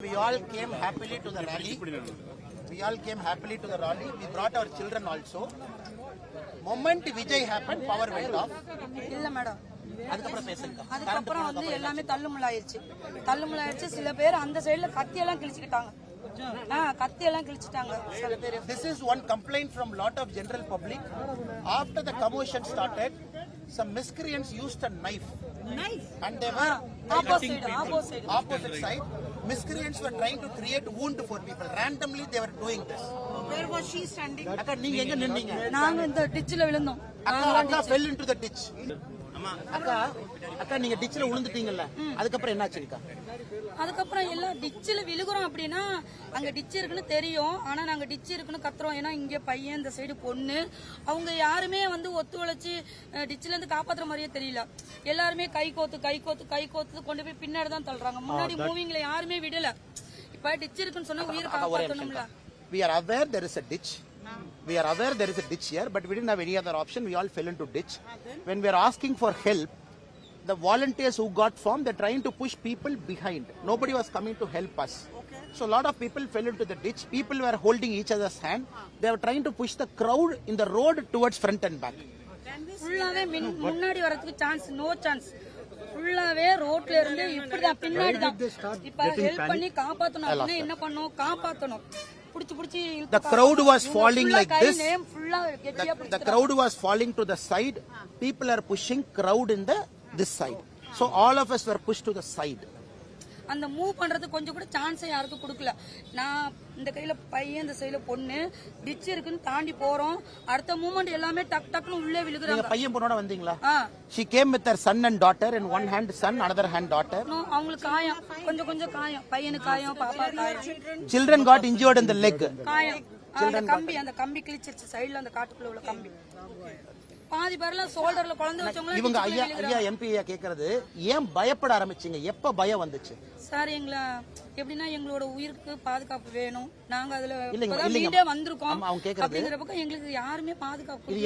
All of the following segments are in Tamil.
We all came happily to the rally. We all came happily to the rally. We brought our children also. Moment Vijay happened, power went off. இல்ல மேடம் அதுக்கப்புறம் பேசுங்க அதுக்கப்புறம் வந்து எல்லாமே தள்ளுமுள்ளாயிருச்சு தள்ளுமுள்ளாயிருச்சு சில பேர் அந்த சைடுல கத்தி எல்லாம் கிழிச்சுக்கிட்டாங்க ஆ கத்தி எல்லாம் கிழிச்சிட்டாங்க சில பேர் This is one complaint from lot of general public. After the commotion started, some miscreants used a knife. And they were opposite opposite opposite side. Miscreants were trying to create wound for people. Randomly they were doing this. Where was she standing? அக்கா நீங்க எங்க நின்னீங்க நாங்க இந்த டிச்சில விழுந்தோம் அக்கா அக்கா fell into the ditch. அக்கா அக்கா நீங்க டிச்ல விழுந்துட்டீங்கல்ல அதுக்கப்புறம் என்னாச்சுங்கக்கா அதுக்கப்புறம் எல்லாம் டிச்சில் விழுகுறோம் அப்படின்னா அங்க டிச் இருக்குன்னு தெரியும். ஆனா நாங்க டிச் இருக்குன்னு கத்துறோம். ஏன்னா இங்க பையன் இந்த சைடு பொண்ணு. அவங்க யாருமே வந்து ஒத்துழைச்சு டிச்சில இருந்து காப்பாத்துற மாதிரியே தெரியல. எல்லாருமே கை கோத்து கை கோத்து கை கோத்து கொண்டு போய் பின்னாடி தான் தள்ளுறாங்க. முன்னாடி மூவிங்ல யாருமே விடல. இப்ப டிச் இருக்குன்னு சொன்னா உயிர் காப்பாத்தணும்ல. We are aware there is a ditch. We are aware there is a ditch here, but we didn't have any other option. We all fell into ditch. When we are asking for help, the volunteers who got formed, they're trying to push people behind. Nobody was coming to help us. So a lot of people fell into the ditch. People were holding each other's hand. They were trying to push the crowd in the road towards front and back. ஃபுல்லாவே மின்- முன்னாடி வரதுக்கு சான்ஸ் நோ சான்ஸ் ஃபுல்லாவே ரோட்ல இருந்து இப்படிதான் பின்னாடி தான் இப்ப ஹெல்ப் பண்ணி காப்பாத்தணும் அப்படின்னா என்ன பண்ணணும் காப்பாத்தணும் புடிச்சு புடிச்சு இழுத்து the crowd was falling like this. The, the crowd was falling to the side. People are pushing crowd in the this side. So all of us were pushed to the side. அந்த மூவ் பண்றது கொஞ்சம் கூட சான்ஸே யாருக்கும் கொடுக்கல. நான் இந்த கையில பையன் இந்த சைடுல பொண்ணு டிச் இருக்குன்னு தாண்டி போறோம். அடுத்த மூமெண்ட் எல்லாமே டக் டக்குன்னு உள்ளே விழுகுறாங்க. பையன் பொண்ணோட வந்தீங்களா? came with her son and daughter. In one hand son, another hand daughter. இன்னும் அவங்களுக்கு காயம். கொஞ்சம் கொஞ்சம் காயம். பையனுக்கு காயம் பாப்பா காயம். Children got injured in the leg. காயம். அந்த கம்பி அந்த கம்பி கிழிச்சிருச்சு. சைடுல அந்த காட்டுக்குள்ள உள்ள கம்பி. பாதி பேர்லாம் சோல்டர்ல குழந்தை வச்சவங்க இவங்க ஐயா ஐயா எம்பி ஐயா கேக்குறது ஏன் பயப்பட ஆரம்பிச்சீங்க? எப்ப பயம் வந்துச்சு? சார் எங்களை எப்படின்னா எங்களோட உயிருக்கு பாதுகாப்பு வேணும். நாங்க அதுல. மீண்டே வந்திருக்கோம். அப்படிங்கிற பக்கம் எங்களுக்கு யாருமே பாதுகாப்பு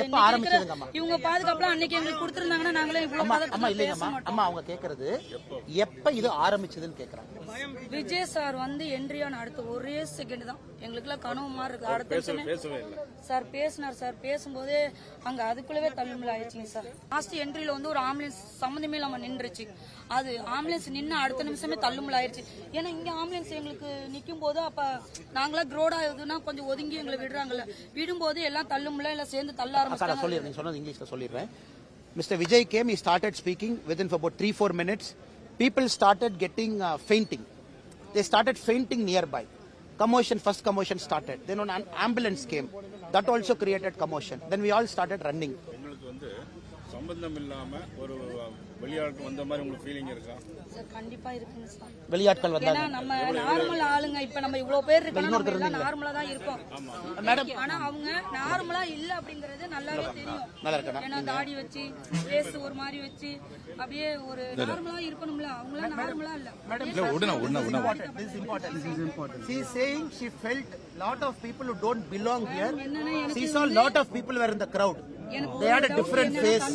இவங்க பாதுகாப்புலாம் அன்னைக்கு எங்களுக்கு கொடுத்திருந்தாங்கன்னா நாங்களே இவ்வளவு அம்மா அவங்க கேக்குறது எப்ப இது ஆரம்பிச்சதுன்னு கேக்குறாங்க. விஜய் சார் வந்து என்ட்ரியான அடுத்த ஒரே செகண்ட் தான். எங்களுக்குலாம் கனவு மாதிரி இருக்கு. அடுத்த நிமிஷமே சார் பேசினார் சார். பேசும்போதே அங்க அதுக்குள்ளவே தள்ளுமுள்ள ஆயிடுச்சுங்க சார். லாஸ்ட் என்ட்ரியில வந்து ஒரு ஆம்புலன்ஸ் சம்மந்தமே இல்லாம நின்றுச்சு. அது ஆம்புலன்ஸ் நின்று அடுத்த நிமிஷமே தள்ளுமுள்ள ஆயிடுச்சு ஏன்னா இங்க ஆம்புலன்ஸ் எங்களுக்கு நிக்கும் போது அப்ப நாங்களா க்ரோடா இதுன்னா கொஞ்சம் ஒதுங்கி எங்களை விடுறாங்கல்ல விடும்போது எல்லாம் தள்ளுமுள்ள எல்லாம் சேர்ந்து தள்ள ஆரம்பிச்சாங்க சொல்லிடுறேன் சொன்னது இங்கிலீஷ்ல சொல்லிடுறேன். Vijay came, he started speaking within for about three, four minutes. People started getting uh, fainting. They started fainting nearby. Commotion, first commotion started. Then an am- ambulance came. That also created commotion. Then we all started running. வந்து சம்பந்தம் இல்லாம ஒரு வெளியாட்கள் வந்த மாதிரி உங்களுக்கு ஃபீலிங் இருக்கா? சார் கண்டிப்பா இருக்குங்க சார். வெளியாட்கள் ஏன்னா நம்ம நார்மல் ஆளுங்க இப்ப நம்ம இவ்வளவு பேர் இருக்கோம் நம்ம எல்லாம் நார்மலா தான் இருக்கோம். மேடம். ஆனா அவங்க நார்மலா இல்ல அப்படிங்கறது நல்லாவே தெரியும். நல்லா இருக்கா ஏன்னா தாடி வச்சு ஃபேஸ் ஒரு மாதிரி வச்சு அப்படியே ஒரு நார்மலா இருக்கணும்ல. அவங்க எல்லாம் நார்மலா இல்ல. This is important. This is important. She is saying she felt lot of people who don't belong here. She saw lot of people were in the crowd. They had a different face.